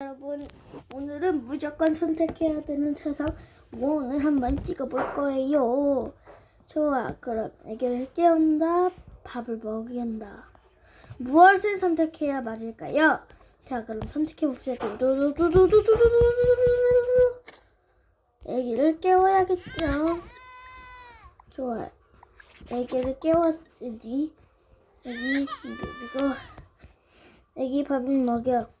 여러분 오늘은 무조건 선택해야 되는 세상 뭐 오늘 한번 찍어볼 거예요. 좋아 그럼 애기를 깨운다 밥을 먹인다. 무엇을 선택해야 맞을까요? 자 그럼 선택해봅시다. 애기를 깨워야겠죠. 좋아 애기를 깨웠으니 애기 그리고 애기 밥을 먹여.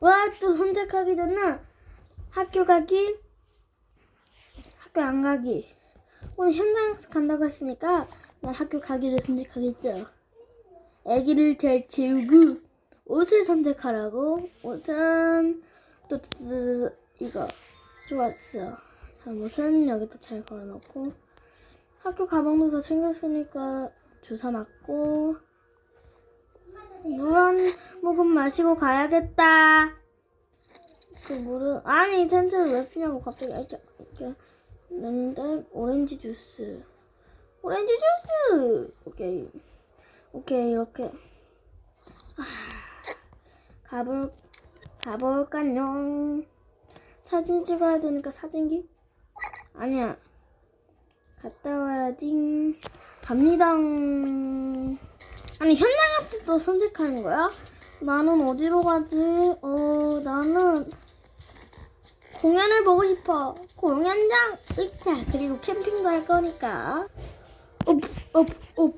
와 또 선택하게 되면 학교 가기? 학교 안 가기. 오늘 현장 간다고 했으니까 난 학교 가기를 선택하겠죠. 아기를 잘 재우고 옷을 선택하라고. 옷은 또, 이거 좋았어. 잘못은 여기다 잘 걸어놓고. 학교 가방도 다 챙겼으니까 주사 맞고. 무한 조금 마시고 가야겠다. 그 물은 아니 텐트를 왜 피냐고 갑자기 이렇게 이렇게 냄새 오렌지 주스. 오렌지 주스. 오케이 오케이 이렇게 아, 가볼 가볼까요? 사진 찍어야 되니까 사진기? 아니야. 갔다 와야지. 갑니다. 아니 현장 앞에서 선택하는 거야? 나는 어디로 가지? 어, 나는 공연을 보고 싶어. 공연장 의자 그리고 캠핑도 할 거니까. 업, 업, 업.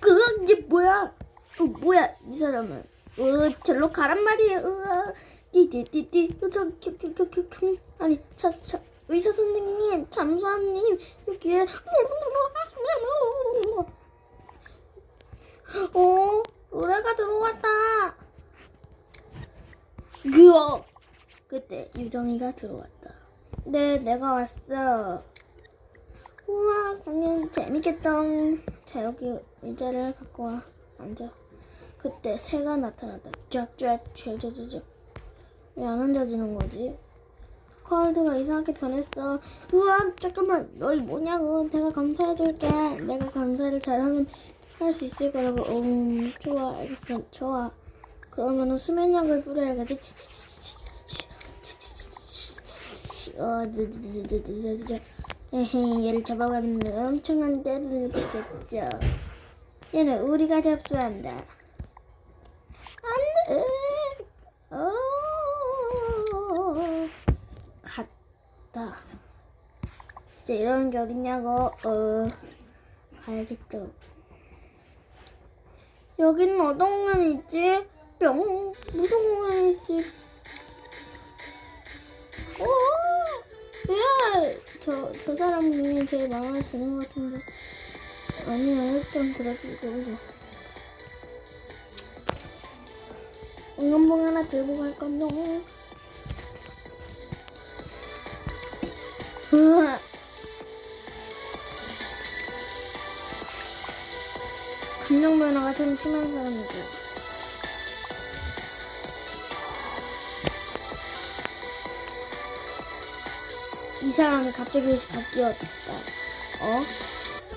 그게 뭐야? 어, 뭐야 이 사람은? 으, 절로 가란 말이야. 으, 띠띠띠띠. 어, 저, 켜, 켜, 켜, 켜, 켜. 아니, 자, 자, 의사 선생님, 잠수함님 여기에. 어, 노래가 들어왔다. 그어 그때 유정이가 들어왔다. 네, 내가 왔어. 우와, 공연 재밌겠다. 자, 여기 의자를 갖고 와. 앉아. 그때 새가 나타났다. 쫙쫙, 쫙쫙쫙. 왜안 앉아지는 거지? 컬드가 이상하게 변했어. 우와, 잠깐만. 너희 뭐냐고. 내가 감사해줄게. 내가 감사를 잘하면 할 수 있을 거라고. 음, 좋아, 알겠어. 좋아. 그러면은 수면약을 뿌려야겠지. 어, 에헤, 얘를 잡아가는데 엄청난 때를 주겠죠. 얘는 우리가 접수한다. 안 돼! 어, 갔다. 진짜 이런 게 어딨냐고, 어, 가야겠죠. 여기는 어떤 면 있지? 뿅. 무슨 공간이 있지? 오! 야! 저, 저 사람 중에 제일 마음에 드는 것 같은데. 아니야, 일단 그래가지고. 응원봉 하나 들고 갈 건데. 으아! 감정 변화가 좀 심한 사람이고. 이 사람이 갑자기 옷이 바뀌었다. 어?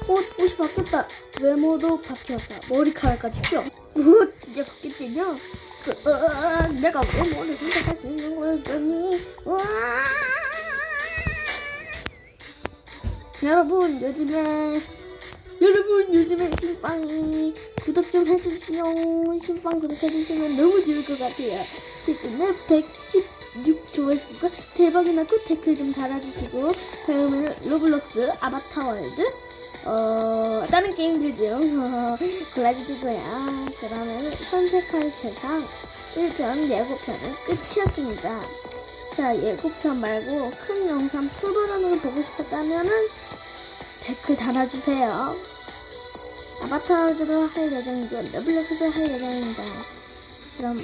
옷, 옷이 바뀌었다. 외모도 바뀌었다. 머리카락까지 뿅. 뭐, 진짜 바뀌었냐? 그, 어, 내가 외모를 선택할 수 있는 거였더니, 와! 여러분, 요즘에, 여러분, 요즘에 신빵이 구독 좀 해주시요. 신빵 구독해주시면 너무 좋을 것 같아요. 지금은 116 조회수가 대박이 나고 댓글 좀 달아주시고, 다음에는 로블록스, 아바타 월드, 어, 다른 게임들 중 골라주시고요. 그러면 선택할 세상 1편 예고편은 끝이었습니다. 자, 예고편 말고 큰 영상 풀버전으로 보고 싶었다면은 댓글 달아주세요. 아바타 월드도 할 예정이고, 러블록스도 할 예정입니다. 그럼!